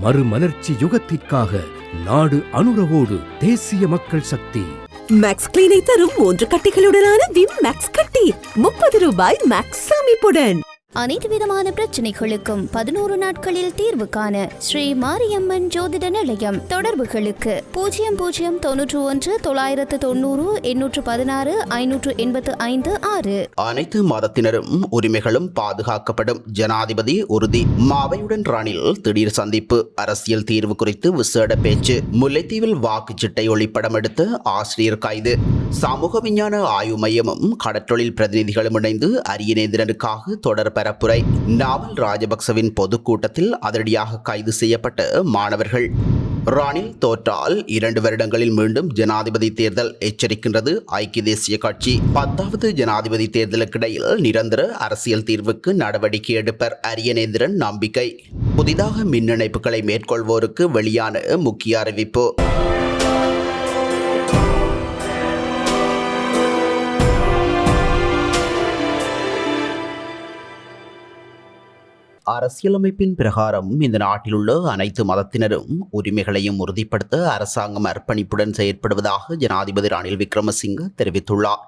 மறுமலர்ச்சி யுகத்திற்காக நாடு அனுரவோடு தேசிய மக்கள் சக்தி. மேக்ஸ் கிளீனை தரும் மூன்று கட்டிகளுடனான விம் மேக்ஸ் கட்டி. முப்பது ரூபாய் மேக்ஸ் சேமிப்புடன் அனைத்து விதமான பிரச்சனைகளுக்கும் பதினோரு நாட்களில் தீர்வு காண ஸ்ரீ மாரியம்மன் ஜோதிட நிலையம் தொடர்புகளுக்கு. பூஜ்ஜியம் பூஜ்ஜியம் தொன்னூற்று ஒன்று தொள்ளாயிரத்து தொண்ணூறு எண்ணூற்று பதினாறு ஐநூற்று எண்பத்து ஐந்து ஆறு. அனைத்து மதத்தினரும் உரிமைகளும் பாதுகாக்கப்படும் ஜனாதிபதி உறுதி. மாவையுடன் ரணில் திடீர் சந்திப்பு. அரசியல் தீர்வு குறித்து விசேட பேச்சு. முல்லைத்தீவில் வாக்குச்சீட்டை ஒளிப்படம் எடுத்த ஆசிரியர் கைது. சமூக விஞ்ஞான ஆய்வு மையமும் கடற்றொழில் பிரதிநிதிகளும் இணைந்து அரியநேந்திரனுக்காக தொடர் பரப்புரை. நாவல் ராஜபக்சவின் பொதுக்கூட்டத்தில் அதிரடியாக கைது செய்யப்பட்ட மாணவர்கள். ரானில் தோற்றால் இரண்டு வருடங்களில் மீண்டும் ஜனாதிபதி தேர்தல் எச்சரிக்கின்றது ஐக்கிய தேசிய கட்சி. பத்தாவது ஜனாதிபதி தேர்தலுக்கிடையில் நிரந்தர அரசியல் தீர்வுக்கு நடவடிக்கை எடுப்பர் அரியநேந்திரன் நம்பிக்கை. புதிதாக மின் இணைப்புகளை மேற்கொள்வோருக்கு வெளியான முக்கிய அறிவிப்பு. அரசியலமைப்பின் பிரகாரம் இந்த நாட்டில் உள்ள அனைத்து மதத்தினரும் உரிமைகளையும் உறுதிப்படுத்த அரசாங்கம் அர்ப்பணிப்புடன் செயற்படுவதாக ஜனாதிபதி ரணில் விக்ரமசிங்க தெரிவித்துள்ளார்.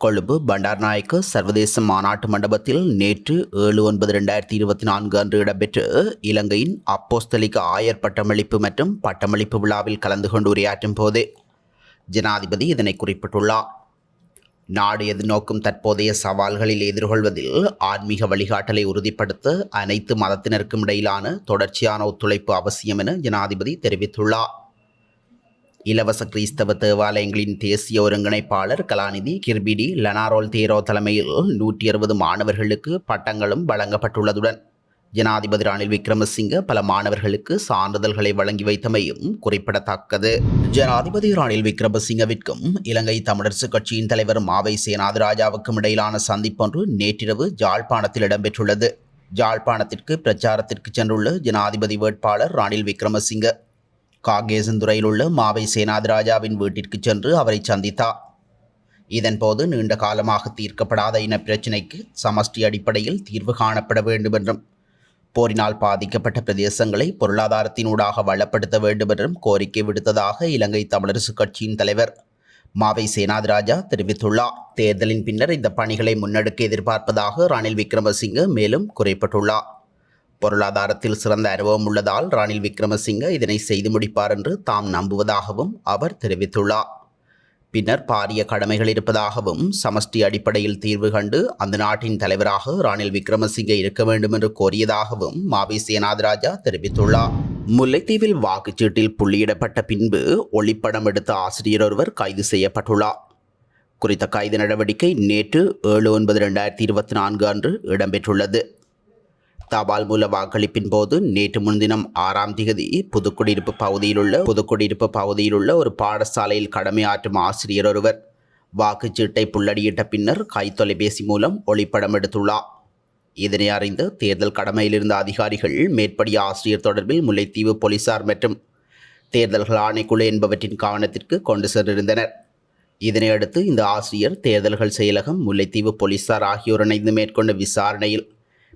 கொழும்பு பண்டார்நாயக்க சர்வதேச மாநாட்டு மண்டபத்தில் நேற்று ஏழு ஒன்பது ரெண்டாயிரத்தி இருபத்தி நான்கு அன்று இடம்பெற்ற இலங்கையின் அப்போஸ்தலிக ஆயர் பட்டமளிப்பு மற்றும் பட்டமளிப்பு விழாவில் கலந்து கொண்டு உரையாற்றும் போது ஜனாதிபதி இதனை குறிப்பிட்டுள்ளார். நாடு எதிர்நோக்கும் தற்போதைய சவால்களில் எதிர்கொள்வதில் ஆன்மீக வழிகாட்டலை உறுதிப்படுத்த அனைத்து மதத்தினருக்கும் இடையிலான தொடர்ச்சியான ஒத்துழைப்பு அவசியம் என ஜனாதிபதி தெரிவித்துள்ளார். இலவச கிறிஸ்தவ தேவாலயங்களின் தேசிய ஒருங்கிணைப்பாளர் கலாநிதி கிர்பிடி லனாரோல் தேரோ தலைமையில் நூற்றி அறுபது மாணவர்களுக்கு பட்டங்களும் வழங்கப்பட்டுள்ளதுடன் ஜனாதிபதி ரணில் விக்ரமசிங்க பல மாணவர்களுக்கு சான்றிதழ்களை வழங்கி வைத்தமையும் குறிப்பிடத்தக்கது. ஜனாதிபதி ரணில் விக்ரமசிங்கவிற்கும் இலங்கை தமிழரசு கட்சியின் தலைவர் மாவை சேனாதிராஜாவுக்கும் இடையிலான சந்திப்பொன்று நேற்றிரவு ஜாழ்ப்பாணத்தில் இடம்பெற்றுள்ளது. ஜாழ்ப்பாணத்திற்கு பிரச்சாரத்திற்கு சென்றுள்ள ஜனாதிபதி வேட்பாளர் ரணில் விக்ரமசிங்க காகேசந்துறையில் உள்ள மாவை சேனாதிராஜாவின் வீட்டிற்கு சென்று அவரை சந்தித்தார். இதன்போது நீண்ட காலமாக தீர்க்கப்படாத இன பிரச்சினைக்கு சமஷ்டி அடிப்படையில் தீர்வு காணப்பட வேண்டும் என்றும் போரினால் பாதிக்கப்பட்ட பிரதேசங்களை பொருளாதாரத்தினூடாக வளப்படுத்த வேண்டும் என்றும் கோரிக்கை விடுத்ததாக இலங்கை தமிழரசுக் கட்சியின் தலைவர் மாவை சேனாதிராஜா தெரிவித்துள்ளார். தேர்தலின் பின்னர் இந்த பணிகளை முன்னெடுக்க எதிர்பார்ப்பதாக ரணில் விக்ரமசிங்க மேலும் குறிப்பிட்டுள்ளார். பொருளாதாரத்தில் சிறந்த அனுபவம் உள்ளதால் ரணில் விக்ரமசிங்க இதனை செய்து முடிப்பார் என்று தாம் நம்புவதாகவும் அவர் தெரிவித்துள்ளார். பின்னர் பாரிய கடமைகள் இருப்பதாகவும் சமஷ்டி அடிப்படையில் தீர்வு கண்டு அந்த நாட்டின் தலைவராக ராணில் விக்ரமசிங்கே இருக்க வேண்டும் என்று கோரியதாகவும் மாவி சேனாதிராஜா தெரிவித்துள்ளார். முல்லைத்தீவில் வாக்குச்சீட்டில் புள்ளியிடப்பட்ட பின்பு ஒளிப்படம் எடுத்த ஆசிரியர் ஒருவர் கைது செய்யப்பட்டுள்ளார். குறித்த கைது நடவடிக்கை நேற்று ஏழு ஒன்பது ரெண்டாயிரத்தி இருபத்தி நான்கு அன்று இடம்பெற்றுள்ளது. தபால் மூல வாக்களிப்பின் போது நேற்று முன்தினம் ஆறாம் திகதி புதுக்குடியிருப்பு பகுதியில் உள்ள புதுக்குடியிருப்பு பகுதியில் உள்ள ஒரு பாடசாலையில் கடமையாற்றும் ஆசிரியர் ஒருவர் வாக்குச்சீட்டை புள்ளடியிட்ட பின்னர் கை தொலைபேசி மூலம் ஒளிப்படம் எடுத்துள்ளார் இதனை அறிந்து தேர்தல் கடமையில் இருந்த அதிகாரிகள் மேற்படி ஆசிரியர் தொடர்பில் முல்லைத்தீவு போலீசார் மற்றும் தேர்தல்கள் ஆணைக்குழு என்பவற்றின் கவனத்திற்கு கொண்டு சென்றிருந்தனர். இதனையடுத்து இந்த ஆசிரியர் தேர்தல்கள் செயலகம் முல்லைத்தீவு போலீசார் ஆகியோர் இணைந்து மேற்கொண்ட விசாரணையில்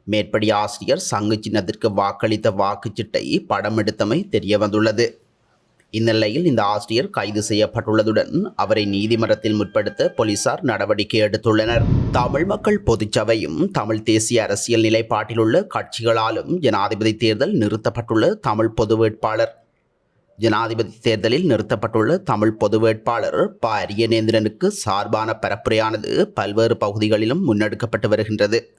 மேற்படி ஆசிரியர் சங்கு சின்னத்திற்கு வாக்களித்த வாக்குச்சீட்டை படம் எடுத்தமை தெரிய வந்துள்ளது இந்நிலையில் இந்த ஆசிரியர் கைது செய்யப்பட்டுள்ளதுடன் அவரை நீதிமன்றத்தில் முற்படுத்த போலீசார் நடவடிக்கை எடுத்துள்ளனர். தமிழ் மக்கள் பொதுச்சபையும் தமிழ் தேசிய அரசியல் நிலைப்பாட்டிலுள்ள கட்சிகளாலும் ஜனாதிபதி தேர்தல் நிறுத்தப்பட்டுள்ள தமிழ் பொது வேட்பாளர். ஜனாதிபதி தேர்தலில் நிறுத்தப்பட்டுள்ள தமிழ் பொது வேட்பாளர் ப. அரியநேந்திரனுக்கு சார்பான பரப்புரையானது பல்வேறு பகுதிகளிலும் முன்னெடுக்கப்பட்டு வருகின்றது.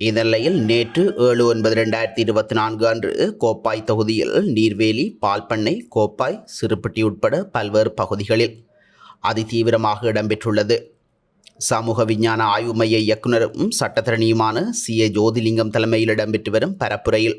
இந்நிலையில் நேற்று ஏழு ஒன்பது ரெண்டாயிரத்தி இருபத்தி நான்கு அன்று கோப்பாய் தொகுதியில் நீர்வேலி பால்பண்ணை கோப்பாய் சிறுப்பட்டி உட்பட பல்வேறு பகுதிகளில் அதிதீவிரமாக இடம்பெற்றுள்ளது சமூக விஞ்ஞான ஆய்வு மைய இயக்குனரும் சட்டத்தரணியுமான சி ஏ ஜோதிலிங்கம் தலைமையில் இடம்பெற்று வரும் பரப்புரையில்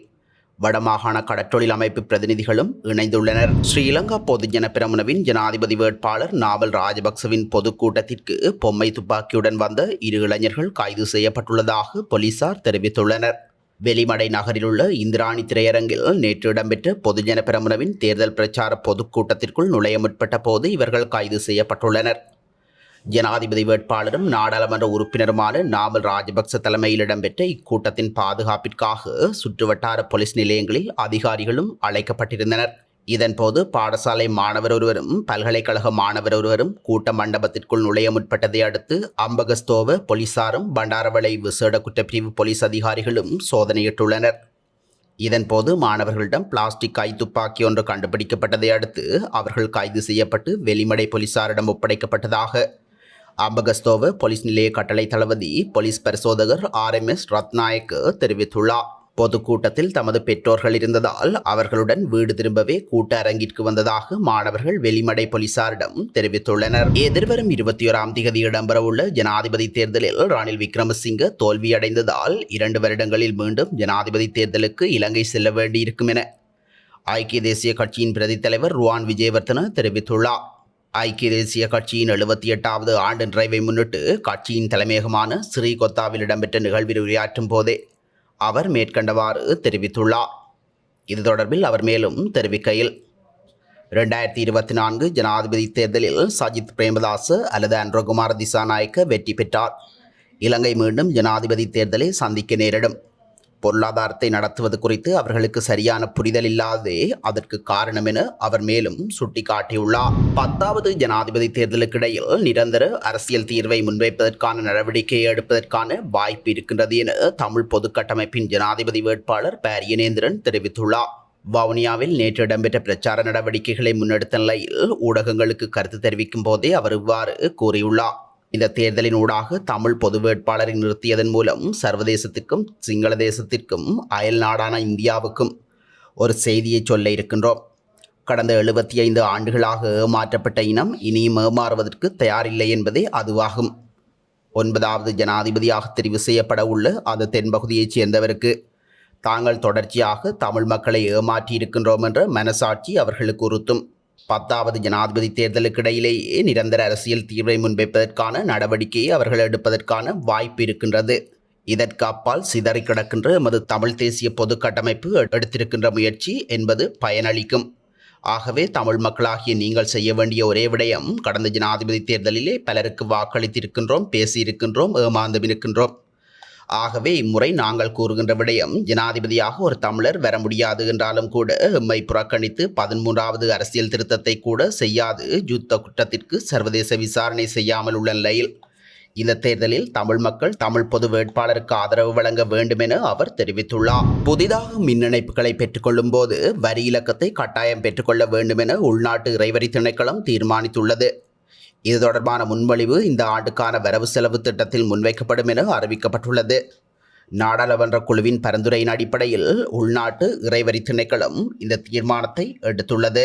வடமாகாண கடற்றொழில் அமைப்பு பிரதிநிதிகளும் இணைந்துள்ளனர். ஸ்ரீலங்கா பொதுஜன பிரமுனவின் ஜனாதிபதி வேட்பாளர் நாவல் ராஜபக்சவின் பொதுக்கூட்டத்திற்கு பொம்மை துப்பாக்கியுடன் வந்த இரு இளைஞர்கள் கைது செய்யப்பட்டுள்ளதாக போலீசார் தெரிவித்துள்ளனர். வெளிமடை நகரில் உள்ள இந்திராணி திரையரங்கில் நேற்று இடம்பெற்ற பொதுஜன பிரமுனவின் தேர்தல் பிரச்சார பொதுக்கூட்டத்திற்குள் நுழைய முற்பட்ட போது இவர்கள் கைது செய்யப்பட்டுள்ளனர். ஜனாதிபதி வேட்பாளரும் நாடாளுமன்ற உறுப்பினருமான நாமல் ராஜபக்ச தலைமையில் இடம்பெற்ற இக்கூட்டத்தின் பாதுகாப்பிற்காக சுற்றுவட்டார போலீஸ் நிலையங்களில் அதிகாரிகளும் அழைக்கப்பட்டிருந்தனர். இதன்போது பாடசாலை மாணவர் ஒருவரும் பல்கலைக்கழக மாணவர் ஒருவரும் கூட்ட மண்டபத்திற்குள் நுழைய முற்பட்டதை அடுத்து அம்பகஸ்தோவ போலீசாரும் பண்டாரவளை விசேட குற்றப்பிரிவு போலீஸ் அதிகாரிகளும் சோதனையிட்டுள்ளனர். இதன்போது மாணவர்களிடம் பிளாஸ்டிக் கைத்துப்பாக்கி ஒன்று கண்டுபிடிக்கப்பட்டதை அடுத்து அவர்கள் கைது செய்யப்பட்டு வெளிமடை போலீசாரிடம் ஒப்படைக்கப்பட்டதாக அம்பகஸ்தோவ போலீஸ் நிலைய கட்டளை தளபதி போலீஸ் பரிசோதகர் ஆர் எம் எஸ் ரத்நாயக்கு தெரிவித்துள்ளார். பொதுக்கூட்டத்தில் தமது பெற்றோர்கள் இருந்ததால் அவர்களுடன் வீடு திரும்பவே கூட்ட அரங்கிற்கு வந்ததாக மாணவர்கள் வெளிமடை போலீசாரிடம் தெரிவித்துள்ளனர். எதிர்வரும் இருபத்தி ஓராம் தேதி இடம்பெறவுள்ள ஜனாதிபதி தேர்தலில் ரணில் விக்ரமசிங்க தோல்வியடைந்ததால் இரண்டு வருடங்களில் மீண்டும் ஜனாதிபதி தேர்தலுக்கு இலங்கை செல்ல வேண்டியிருக்கும் என ஐக்கிய தேசிய கட்சியின் பிரதித் தலைவர் ருவான் விஜயவர்தன தெரிவித்துள்ளார். ஐக்கிய தேசிய கட்சியின் எழுபத்தி எட்டாவது ஆண்டு நிறைவை முன்னிட்டு கட்சியின் தலைமையகமான ஸ்ரீகொத்தாவில் இடம்பெற்ற நிகழ்வில் உரையாற்றும் போதே அவர் மேற்கண்டவாறு தெரிவித்துள்ளார். இது தொடர்பில் அவர் மேலும் தெரிவிக்கையில் ரெண்டாயிரத்தி இருபத்தி நான்கு ஜனாதிபதி தேர்தலில் சஜித் பிரேமதாஸ் அல்லது அன்றகுமார் திசாநாயக்க வெற்றி பெற்றார். இலங்கை மீண்டும் ஜனாதிபதி தேர்தலை சந்திக்க நேரிடும். பொருளாதாரத்தை நடத்துவது குறித்து அவர்களுக்கு சரியான புரிதல் இல்லாததே அதற்கு காரணம் என அவர் மேலும் சுட்டிக்காட்டியுள்ளார். பத்தாவது ஜனாதிபதி தேர்தலுக்கிடையில் நிரந்தர அரசியல் தீர்வை முன்வைப்பதற்கான நடவடிக்கையை எடுப்பதற்கான வாய்ப்பு இருக்கின்றது என தமிழ் பொதுக்கட்டமைப்பின் ஜனாதிபதி வேட்பாளர் பாரியனேந்திரன் தெரிவித்துள்ளார். வவுனியாவில் நேற்று இடம்பெற்ற பிரச்சார நடவடிக்கைகளை முன்னெடுத்த நிலையில் ஊடகங்களுக்கு கருத்து தெரிவிக்கும் போதே அவர் இவ்வாறு கூறியுள்ளார். இந்த தேர்தலின் ஊடாக தமிழ் பொது வேட்பாளரை நிறுத்தியதன் மூலம் சர்வதேசத்திற்கும் சிங்கள தேசத்திற்கும் அயல் நாடான இந்தியாவுக்கும் ஒரு செய்தியை சொல்ல இருக்கின்றோம். கடந்த எழுபத்தி ஐந்து ஆண்டுகளாக ஏமாற்றப்பட்ட இனம் இனியும் ஏமாறுவதற்கு தயாரில்லை என்பதே அதுவாகும். ஒன்பதாவது ஜனாதிபதியாக தெரிவு செய்யப்பட உள்ள அது தென்பகுதியைச் சேர்ந்தவருக்கு. தாங்கள் தொடர்ச்சியாக தமிழ் மக்களை ஏமாற்றியிருக்கின்றோம் என்ற மனசாட்சி அவர்களுக்கு உறுத்தும். பத்தாவது ஜனாதிபதி தேர்தலுக்கிடையிலேயே நிரந்தர அரசியல் தீர்வை முன்வைப்பதற்கான நடவடிக்கையை அவர்கள் எடுப்பதற்கான வாய்ப்பு இருக்கின்றது. இதற்கு அப்பால் சிதறி கிடக்கின்ற எமது தமிழ் தேசிய பொது கட்டமைப்பு எடுத்திருக்கின்ற முயற்சி என்பது பயனளிக்கும். ஆகவே தமிழ் மக்களாகிய நீங்கள் செய்ய வேண்டிய ஒரே விடயம் கடந்த ஜனாதிபதி தேர்தலிலே பலருக்கு வாக்களித்திருக்கின்றோம் பேசியிருக்கின்றோம் ஏமாந்தும் இருக்கின்றோம் ஆகவே இம்முறை நாங்கள் கூறுகின்ற விடயம் ஜனாதிபதியாக ஒரு தமிழர் வர முடியாது என்றாலும் கூட எம்மை புறக்கணித்து பதிமூன்றாவது அரசியல் திருத்தத்தை கூட செய்யாது. யுத்த குற்றத்திற்கு சர்வதேச விசாரணை செய்யாமல் உள்ள நிலையில் இந்த தேர்தலில் தமிழ் மக்கள் தமிழ் பொது வேட்பாளருக்கு ஆதரவு வழங்க வேண்டும் என அவர் தெரிவித்துள்ளார். புதிதாக மின் இணைப்புகளை பெற்றுக்கொள்ளும் போது வரி இலக்கத்தை கட்டாயம் பெற்றுக்கொள்ள வேண்டும் என உள்நாட்டு இறைவரி திணைக்களம் தீர்மானித்துள்ளது. இது தொடர்பான முன்மொழிவு இந்த ஆண்டுக்கான வரவு செலவு திட்டத்தில் முன்வைக்கப்படும் என அறிவிக்கப்பட்டுள்ளது. நாடாளுமன்ற குழுவின் பரிந்துரையின் அடிப்படையில் உள்நாட்டு இறைவரி திணைக்களம் இந்த தீர்மானத்தை எடுத்துள்ளது.